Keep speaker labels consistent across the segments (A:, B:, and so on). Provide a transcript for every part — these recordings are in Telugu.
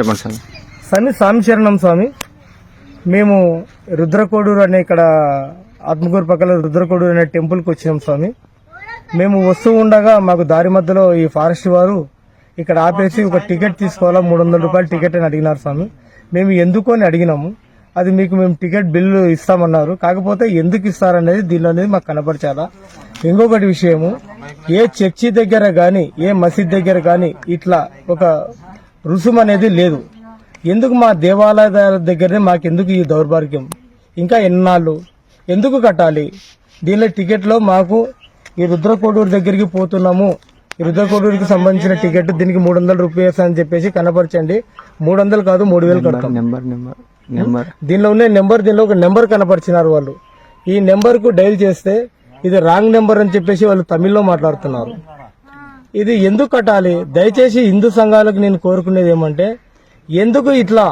A: చెప్పండి సార్.
B: స్వామి స్వామి శరణం స్వామి. మేము రుద్రకోడూరు అనే ఇక్కడ ఆత్మకూరు పక్కన రుద్రకోడూరు అనే టెంపుల్కి వచ్చినాం స్వామి. మేము వస్తూ ఉండగా మాకు దారి మధ్యలో ఈ ఫారెస్ట్ వారు ఇక్కడ ఆపేసి ఒక టికెట్ తీసుకోవాలా మూడు వందల రూపాయలు టికెట్ అని అడిగినారు స్వామి. మేము ఎందుకు అని అడిగినాము. అది మీకు మేము టికెట్ బిల్లు ఇస్తామన్నారు. కాకపోతే ఎందుకు ఇస్తారనేది దీనిలో అనేది మాకు కనపరచాలా? ఇంకొకటి విషయము ఏ చర్చి దగ్గర కానీ ఏ మసీద్ దగ్గర కానీ ఇట్లా ఒక రుసుము అనేది లేదు. ఎందుకు మా దేవాలయాల దగ్గరనే మాకెందుకు ఈ దౌర్భాగ్యం? ఇంకా ఎన్నాళ్ళు? ఎందుకు కట్టాలి? దీనిలో టికెట్లో మాకు ఈ రుద్రకోడూరు దగ్గరికి పోతున్నాము. ఈ రుద్రకోడూరుకి సంబంధించిన టికెట్ దీనికి మూడు వందల రూపాయస్ అని చెప్పేసి కనపరచండి. మూడు వందలు కాదు మూడు వేలు కడతాం.
A: Number number number.
B: దీనిలో ఉన్న నెంబర్ దీనిలో ఒక నెంబర్ కనపరిచినారు వాళ్ళు. ఈ నెంబర్కు డైల్ చేస్తే ఇది రాంగ్ నెంబర్ అని చెప్పేసి వాళ్ళు తమిళ్ళో మాట్లాడుతున్నారు. ఇది ఎందుకు కట్టాలి? దయచేసి హిందూ సంఘాలకు నేను కోరుకునేది ఏమంటే ఎందుకు ఇట్లా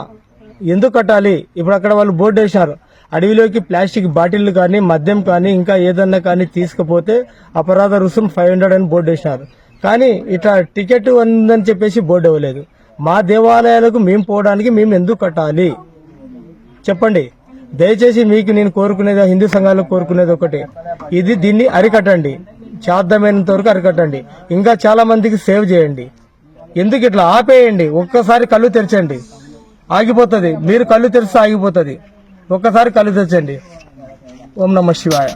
B: ఎందుకు కట్టాలి? ఇప్పుడు అక్కడ వాళ్ళు బోర్డు వేసినారు. అడవిలోకి ప్లాస్టిక్ బాటిల్ కానీ మద్యం కానీ ఇంకా ఏదన్నా కానీ తీసుకుపోతే అపరాధ రుసుం ఫైవ్ హండ్రెడ్ అని బోర్డు వేసినారు. కానీ ఇట్లా టికెట్ ఉందని చెప్పేసి బోర్డు ఇవ్వలేదు. మా దేవాలయాలకు మేము పోవడానికి మేము ఎందుకు కట్టాలి? చెప్పండి. దయచేసి మీకు నేను కోరుకునేది హిందూ సంఘాలకు కోరుకునేది ఒకటి. ఇది దీన్ని అరికట్టండి. సాధ్యమైనంత వరకు అరికట్టండి. ఇంకా చాలా మందికి సేవ్ చేయండి. ఎందుకు ఇట్లా ఆపేయండి? ఒక్కసారి కళ్ళు తెరచండి. ఆగిపోతుంది. మీరు కళ్ళు తెరిస్తే ఆగిపోతుంది. ఒక్కసారి కళ్ళు తెరచండి. ఓం నమ శివాయ.